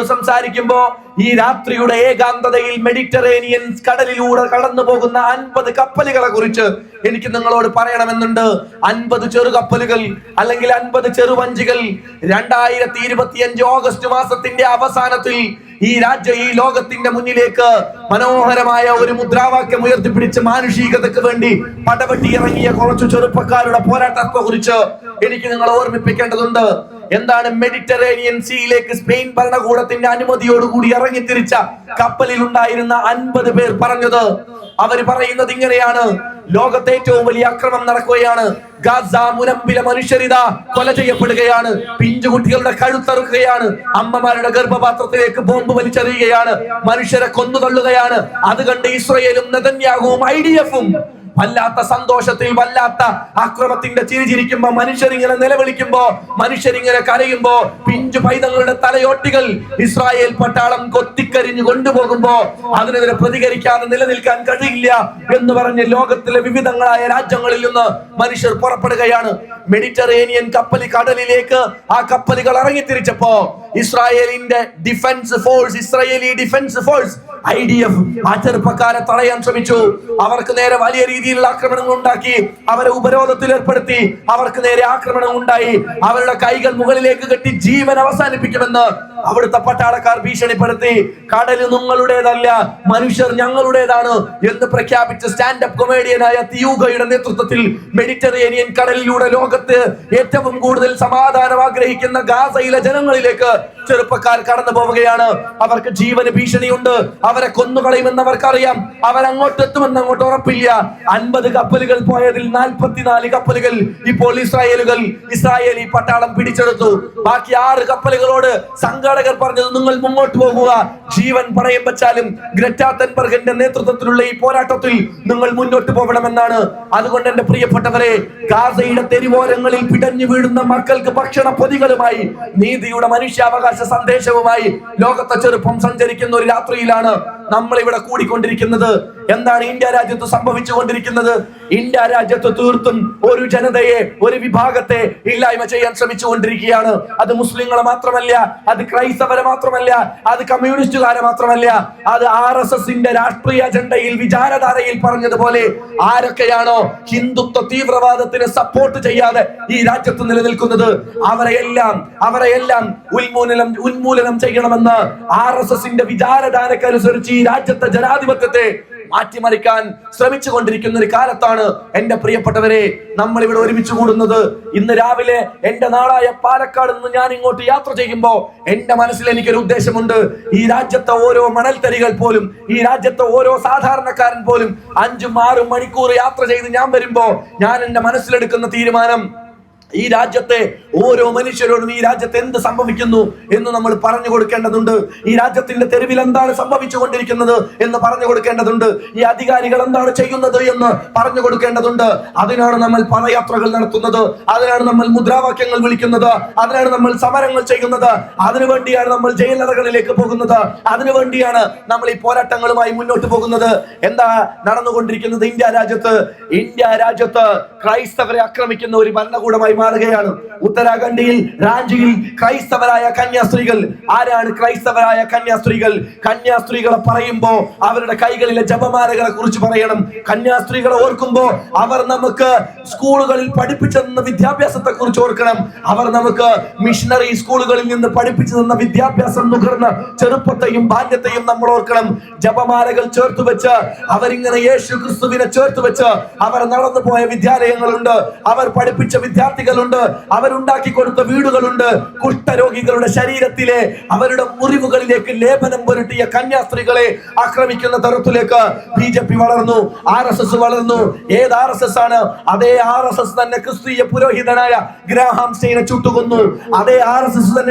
നിങ്ങളോട് സംസാരിക്കുമ്പോ ഈ രാത്രിയുടെ ഏകാന്തതയിൽ മെഡിറ്ററേനിയൻ കടലിലൂടെ കടന്നു പോകുന്ന അൻപത് കപ്പലുകളെ കുറിച്ച് എനിക്ക് നിങ്ങളോട് പറയണമെന്നുണ്ട്. അൻപത് ചെറു കപ്പലുകൾ അല്ലെങ്കിൽ അൻപത് ചെറുവഞ്ചികൾ. രണ്ടായിരത്തി ഇരുപത്തിയഞ്ച് ഓഗസ്റ്റ് മാസത്തിന്റെ അവസാനത്തിൽ ഈ രാജ്യ ഈ ലോകത്തിന്റെ മുന്നിലേക്ക് മനോഹരമായ ഒരു മുദ്രാവാക്യം ഉയർത്തിപ്പിടിച്ച് മാനുഷികതയ്ക്ക് വേണ്ടി പടവെട്ടി ഇറങ്ങിയ കുറച്ചു ചെറുപ്പക്കാരുടെ പോരാട്ടത്തെ കുറിച്ച് എനിക്ക് നിങ്ങളെ ഓർമ്മിപ്പിക്കേണ്ടതുണ്ട്. എന്താണ് മെഡിറ്ററേനിയൻ സീയിലേക്ക് സ്പെയിൻ ഭരണകൂടത്തിന്റെ അനുമതിയോടുകൂടി ഇറങ്ങി തിരിച്ച കപ്പലിൽ ഉണ്ടായിരുന്ന അൻപത് പേർ പറഞ്ഞത്? അവർ പറയുന്നത് ഇങ്ങനെയാണ്. ലോകത്തെ ഏറ്റവും വലിയ അക്രമം നടക്കുകയാണ്. ഗാസ മുനമ്പിലെ മനുഷ്യരിത കൊല ചെയ്യപ്പെടുകയാണ്. പിഞ്ചുകുട്ടികളുടെ കഴുത്തറുക്കുകയാണ്. അമ്മമാരുടെ ഗർഭപാത്രത്തിലേക്ക് ബോംബ് വലിച്ചെറിയുകയാണ്. മനുഷ്യരെ കൊന്നു തള്ളുകയാണ്. അത് കണ്ട് ഇസ്രയേലും നെതന്യാഹുവും ഐ ഡി എഫും വല്ലാത്ത സന്തോഷത്തിൽ വല്ലാത്ത അക്രമത്തിന്റെ ചിരിചിരിക്കുമ്പോ മനുഷ്യരിങ്ങനെ നിലവിളിക്കുമ്പോ മനുഷ്യരിങ്ങനെ കരയുമ്പോ പിഞ്ചു പൈതങ്ങളുടെ തലയോട്ടികൾ ഇസ്രായേൽ പട്ടാളം കൊത്തിക്കരിഞ്ഞു കൊണ്ടുപോകുമ്പോ അതിനെതിരെ പ്രതികരിക്കാതെ നിലനിൽക്കാൻ കഴിയില്ല എന്ന് പറഞ്ഞ് ലോകത്തിലെ വിവിധങ്ങളായ രാജ്യങ്ങളിൽ നിന്ന് മനുഷ്യർ പുറപ്പെടുകയാണ്. മെഡിറ്ററേനിയൻ കപ്പലി കടലിലേക്ക് ആ കപ്പലുകൾ ഇറങ്ങി തിരിച്ചപ്പോ ഇസ്രായേലിന്റെ defence force Israeli defence force I D F ആ ചെറുപ്പക്കാരെ തടയാൻ ശ്രമിച്ചു. അവർക്ക് നേരെ വലിയ രീതിയിലുള്ള ആക്രമണങ്ങൾ ഉണ്ടാക്കി. അവരെ ഉപരോധത്തിൽ ഏർപ്പെടുത്തി. അവർക്ക് നേരെ ആക്രമണം ഉണ്ടായി. അവരുടെ കൈകൾ മുകളിലേക്ക് കെട്ടി ജീവൻ അവസാനിപ്പിക്കുമെന്ന് അവിടുത്തെ പട്ടാളക്കാർ ഭീഷണിപ്പെടുത്തി. കടൽ നിങ്ങളുടേതല്ല മനുഷ്യർ ഞങ്ങളുടേതാണ് എന്ന് പ്രഖ്യാപിച്ച സ്റ്റാൻഡപ്പ് കൊമേഡിയനായ തിയൂഗയുടെ നേതൃത്വത്തിൽ മെഡിറ്ററേനിയൻ കടലിലൂടെ ലോകത്ത് ഏറ്റവും കൂടുതൽ സമാധാനം ആഗ്രഹിക്കുന്ന ഗാസയിലെ ജനങ്ങളിലേക്ക് ചെറുപ്പക്കാർ കടന്നു പോവുകയാണ്. അവർക്ക് ജീവന് ഭീഷണിയുണ്ട്. അവരെ കൊന്നുകളയുമെന്ന് അവർക്കറിയാം അവരങ്ങോട്ട് എത്തുമെന്ന് അങ്ങോട്ട് ഉറപ്പില്ല. അൻപത് കപ്പലുകൾ പോയതിൽ നാൽപ്പത്തിനാല് കപ്പലുകൾ ഇപ്പോൾ ഇസ്രായേലുകൾ ഇസ്രായേലി പട്ടാളം പിടിച്ചെടുത്തു. ബാക്കി ആറ് കപ്പലുകളോട് സംഘാടകർ പറഞ്ഞത് നിങ്ങൾ മുന്നോട്ട് പോകുക. ജീവൻ പണയം വെച്ചാലും ഗ്രറ്റാത്തൻബർഗിന്റെ നേതൃത്വത്തിലുള്ള ഈ പോരാട്ടത്തിൽ നിങ്ങൾ മുന്നോട്ട് പോകണമെന്നാണ്. അതുകൊണ്ട് എന്റെ പ്രിയപ്പെട്ടവരെ ഗാസയുടെ തെരുവോരങ്ങളിൽ പിടഞ്ഞു വീഴുന്ന മക്കൾക്ക് ഭക്ഷണ പൊതികളുമായി നീതിയുടെ മനുഷ്യാവകാശ സന്ദേശവുമായി ലോകത്തെ ചെറുപ്പം സഞ്ചരിക്കുന്ന ഒരു രാത്രിയിലാണ് നമ്മൾ ഇവിടെ കൂടിക്കൊണ്ടിരിക്കുന്നത്. എന്താണ് ഇന്ത്യ രാജ്യത്ത് സംഭവിച്ചു കൊണ്ടിരിക്കുന്നത് ഇന്ത്യ രാജ്യത്ത് തീർത്തും ഒരു ജനതയെ ഒരു വിഭാഗത്തെ ഇല്ലായ്മ ചെയ്യാൻ ശ്രമിച്ചുകൊണ്ടിരിക്കുകയാണ്. അത് മുസ്ലിങ്ങളെ മാത്രമല്ല അത് ക്രൈസ്തവരെ മാത്രമല്ല അത് കമ്മ്യൂണിസ്റ്റുകാരെ മാത്രമല്ല അത് ആർ എസ് എസിന്റെ രാഷ്ട്രീയ അജണ്ടയിൽ വിചാരധാരയിൽ പറഞ്ഞതുപോലെ ആരൊക്കെയാണോ ഹിന്ദുത്വ തീവ്രവാദത്തിന് സപ്പോർട്ട് ചെയ്യാതെ ഈ രാജ്യത്ത് നിലനിൽക്കുന്നത്? അവരെയെല്ലാം അവരെയെല്ലാം ഉന്മൂലനം ഉന്മൂലനം ചെയ്യണമെന്ന് ആർ എസ് എസിന്റെ വിചാരധാരക്കനുസരിച്ച് ഈ രാജ്യത്തെ ജനാധിപത്യത്തെ മാറ്റിമറിക്കാൻ ശ്രമിച്ചു കൊണ്ടിരിക്കുന്ന ഒരു കാലത്താണ് എന്റെ പ്രിയപ്പെട്ടവരെ നമ്മൾ ഇവിടെ ഒരുമിച്ച് കൂടുന്നത്. ഇന്ന് രാവിലെ എന്റെ നാടായ പാലക്കാട് നിന്ന് ഞാൻ ഇങ്ങോട്ട് യാത്ര ചെയ്യുമ്പോൾ എന്റെ മനസ്സിൽ എനിക്കൊരു ഉദ്ദേശമുണ്ട്. ഈ രാജ്യത്തെ ഓരോ മണൽത്തരികൾ പോലും ഈ രാജ്യത്തെ ഓരോ സാധാരണക്കാരൻ പോലും അഞ്ചും ആറും മണിക്കൂർ യാത്ര ചെയ്ത് ഞാൻ വരുമ്പോ ഞാൻ എന്റെ മനസ്സിലെടുക്കുന്ന തീരുമാനം ഈ രാജ്യത്തെ ഓരോ മനുഷ്യരോടും ഈ രാജ്യത്ത് എന്ത് സംഭവിക്കുന്നു എന്ന് നമ്മൾ പറഞ്ഞു കൊടുക്കേണ്ടതുണ്ട്. ഈ രാജ്യത്തിന്റെ തെരുവിൽ എന്താണ് സംഭവിച്ചുകൊണ്ടിരിക്കുന്നത് എന്ന് പറഞ്ഞു കൊടുക്കേണ്ടതുണ്ട്. ഈ അധികാരികൾ എന്താണ് ചെയ്യുന്നത് എന്ന് പറഞ്ഞു കൊടുക്കേണ്ടതുണ്ട്. അതിനാണ് നമ്മൾ പദയാത്രകൾ നടത്തുന്നത്. അതിനാണ് നമ്മൾ മുദ്രാവാക്യങ്ങൾ വിളിക്കുന്നത്. അതിനാണ് നമ്മൾ സമരങ്ങൾ ചെയ്യുന്നത്. അതിനുവേണ്ടിയാണ് നമ്മൾ ജയിലറകളിലേക്ക് പോകുന്നത്. അതിനുവേണ്ടിയാണ് നമ്മൾ ഈ പോരാട്ടങ്ങളുമായി മുന്നോട്ട് പോകുന്നത്. എന്താ നടന്നുകൊണ്ടിരിക്കുന്നത് ഇന്ത്യ രാജ്യത്ത്? ഇന്ത്യ രാജ്യത്ത് ക്രൈസ്തവരെ ആക്രമിക്കുന്ന ഒരു ഭരണകൂടമായി മാറുകയാണ്. ഉത്തരാഖണ്ഡിൽ റാഞ്ചിയിൽ ക്രൈസ്തവരായ കന്യാസ്ത്രീകൾ. ആരാണ് ക്രൈസ്തവരായ കന്യാസ്ത്രീകൾ? കന്യാസ്ത്രീകളെ പറയുമ്പോ അവരുടെ കൈകളിലെ ജപമാലകളെ കുറിച്ച് പറയണം. കന്യാസ്ത്രീകളെ ഓർക്കുമ്പോ അവർ നമുക്ക് സ്കൂളുകളിൽ പഠിപ്പിച്ചു തന്ന വിദ്യാഭ്യാസത്തെ കുറിച്ച് ഓർക്കണം. അവർ നമുക്ക് മിഷണറി സ്കൂളുകളിൽ നിന്ന് പഠിപ്പിച്ചു തന്ന വിദ്യാഭ്യാസം നുകർന്ന ചെറുപ്പത്തെയും ബാല്യത്തെയും നമ്മൾ ഓർക്കണം. ജപമാലകൾ ചേർത്ത് വെച്ച് അവരിങ്ങനെ യേശു ക്രിസ്തുവിനെ ചേർത്ത് വെച്ച് അവർ നടന്നു പോയ വിദ്യാലയങ്ങളുണ്ട് അവർ പഠിപ്പിച്ച വിദ്യാർത്ഥികളുണ്ട്. അവരുണ്ടാക്കി കൊടുത്ത വീടുകളുണ്ട്. കുഷ്ഠരോഗികളുടെ ശരീരത്തിലെ അവരുടെ മുറിവുകളിലേക്ക് ലേപനം പുരട്ടിയ കന്യാസ്ത്രീകളെ ആക്രമിക്കുന്ന തരത്തിലേക്ക് ബി ജെ പി വളർന്നു. ആർ എസ് എസ് വളർന്നു. ഏത് ആർ എസ് എസ് ആണ്? അതേ ആർ എസ് എസ് തന്നെ ക്രിസ്തീയ പുരോഹിതനായ ഗ്രാഹാം സ്റ്റെയിനെ ചുട്ടുകൊന്നു. അതേ ആർ എസ് എസ് തന്നെ